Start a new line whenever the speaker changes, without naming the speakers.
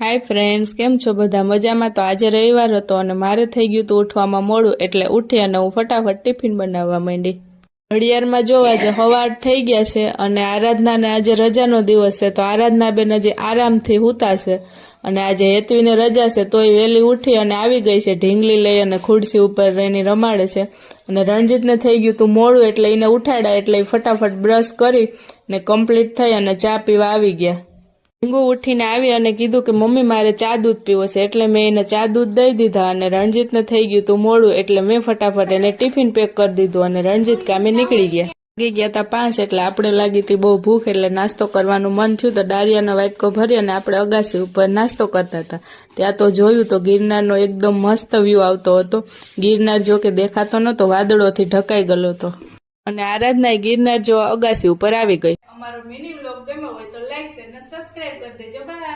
Hi friends કેમ છો બધા? મજામાં તો આજે રવિવાર હતો અને મારે થઈ ગયું હતું ઉઠવામાં મોડું, એટલે ઉઠી અને હું ફટાફટ ટિફિન બનાવવા માંડી. ઘડિયાળમાં જોવા જે હવાર થઈ ગયા છે અને આરાધનાને આજે રજાનો દિવસ છે, તો આરાધના બેન હજી આરામથી હુતાશે અને આજે હેતવીને રજા છે, તોય વહેલી ઉઠી અને આવી ગઈ છે, ઢીંગલી લઈ અને ખુરશી ઉપર એની રમાડે છે. અને રણજીતને થઈ ગયું તું મોડું, એટલે એને ઉઠાડ્યા એટલે ફટાફટ બ્રશ કરી ને કમ્પ્લીટ થઈ અને ચા પીવા આવી ગયા. ઢીંગુ ઉઠીને આવી અને કીધું કે, મમ્મી, મારે ચા દૂધ પીવો છે. એટલે મેં એને ચા દૂધ દઈ દીધા અને રણજીતને થઈ ગયું તું મોડું, એટલે મેં ફટાફટ એને ટિફિન પેક કરી દીધું અને રણજીત કામે નીકળી ગયા. લાગી ગયા હતા પાંચ, એટલે આપણે લાગી હતી બહુ ભૂખ, એટલે નાસ્તો કરવાનું મન થયું તો ડારિયાનો વાટકો ભરી અને આપણે અગાસી ઉપર નાસ્તો કરતા હતા. ત્યાં તો જોયું તો ગિરનારનો એકદમ મસ્ત વ્યૂ આવતો હતો. ગિરનાર જો કે દેખાતો નહોતો, વાદળોથી ઢકાઈ ગયો હતો. અને આરાધના ગિરનાર જો અગાસી ઉપર આવી ગઈ. અમારો મિની વ્લોગ ગમ્યો હોય તો લાઈક અને સબસ્ક્રાઇબ કરી દેજો. બાય